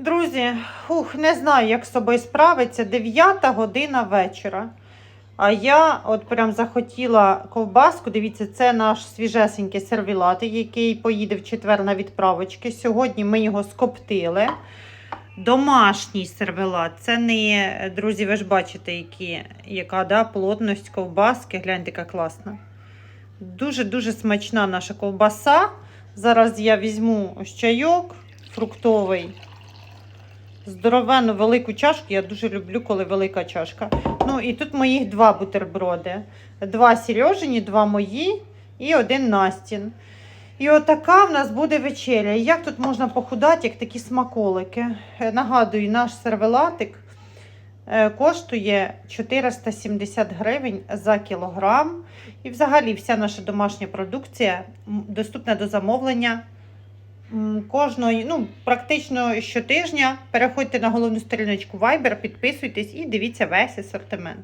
Друзі, ух, не знаю, як з собою справиться. 9 година вечора. А я от прям захотіла ковбаску. Дивіться, це наш свіжесенький сервілат, який поїде в четвер на відправочки. Сьогодні ми його скоптили. Домашній сервелат. Це не, друзі, ви ж бачите, які, яка да, плотність ковбаски. Гляньте, яка класна. Дуже-дуже смачна наша ковбаса. Зараз я візьму чайок фруктовий. Здоровенну велику чашку. Я дуже люблю, коли велика чашка. Ну і тут моїх два бутерброди. Два Сережині, два мої і один Настін. І отака в нас буде вечеря. І Як тут можна похудати, як такі смаколики? Е, Нагадую, наш сервелатик е, коштує 470 гривень за кілограм. І взагалі вся наша домашня продукція доступна до замовлення. Кожної, ну, практично щотижня переходьте на головну сторіночку Viber, підписуйтесь і дивіться весь асортимент.